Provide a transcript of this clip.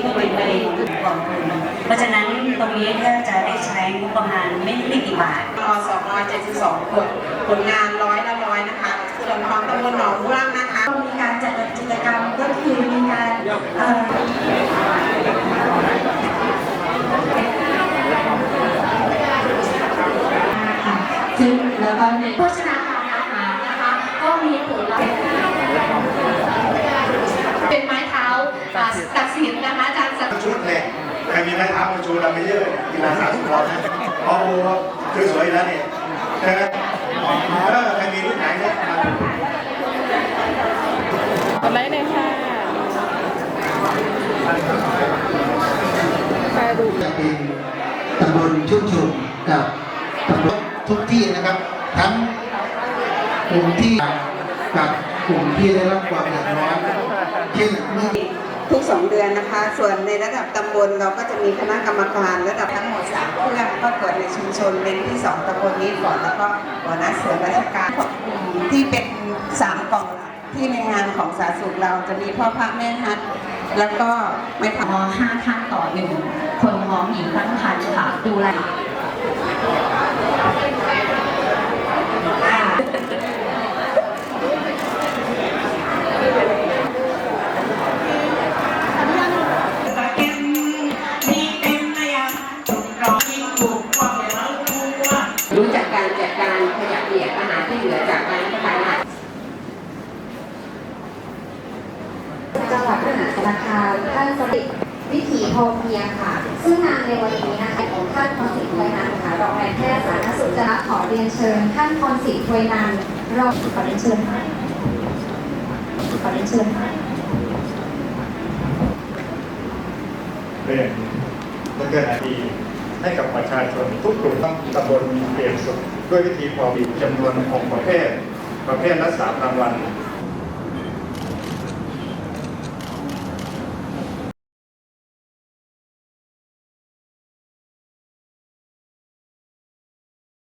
เพราะฉะนั้นตรงนี้ก็จะได้ใช้งบประมาณไม่ไม่กี่บาทอ272 คนผลงานร้อยละร้อยนะคะส่วนของตำบลหนองม่วงนะคะมีการจัดกิจกรรมก็คือมีการเอ่อค่ะซึ่งแล้วก็ในโภชนาการอาหารนะคะ ก็มีผลลัพธ์เป็นไม้เท้า อ่าตัดสินนะคะอาจารย์สักชุดเนี่ยใครมีไม้เท้ามาชูเราไม่เยอะกีฬาสามสิบเรานะเพราะโอ้คือสวยๆแล้วเนี่ยใช่ไหมเออใครมีรุ่นไหนเนี่ยมากดไลค์หน่อยค่ะแชร์ดูจะเป็นตำบลชุมชนกับตำบลทุกที่นะครับ ทั้งกลุ่มที่กับกลุ่มที่ได้รับความเดือดร้อนเช่นเมื่อ ทุก 2 เดือนนะคะ ส่วนในระดับตำบลเราก็จะมีคณะกรรมการระดับทั้งหมด3เครื่องก็เกิดในชุมชนเป็นที่ 2ตำบลนี้ก่อนแล้วก็หัวหน้าส่วนราชการที่เป็น3กล่องหลักที่ในงานของสาธารณสุขเราจะมีพ่อพระแม่ฮัทแล้วก็ไม่หทำมอห้าท่านต่อหนึ่งคนท้องหญิงตั้งครรภ์ค่ะดูแล หวัดมหาสารคาท่านสติวิถีพอเพียงค่ะ ซึ่งงานในวันนี้นะคะของท่านพรศิษฐ์ถวยนันค่ะรองนายแพทย์สาธารณสุขจะขอเรียนเชิญ ท่านพรศิษฐ์ถวยนันรองขอเรียนเชิญขอเรียนเชิญค่ะเป็นมันเกิดอาดีให้กับประชาชนทุกกลุ่มต้องตำบลเปลี่ยนสุขด้วยวิธีพอบีจำนวน6ประเภท ประเภทละสามรางวัล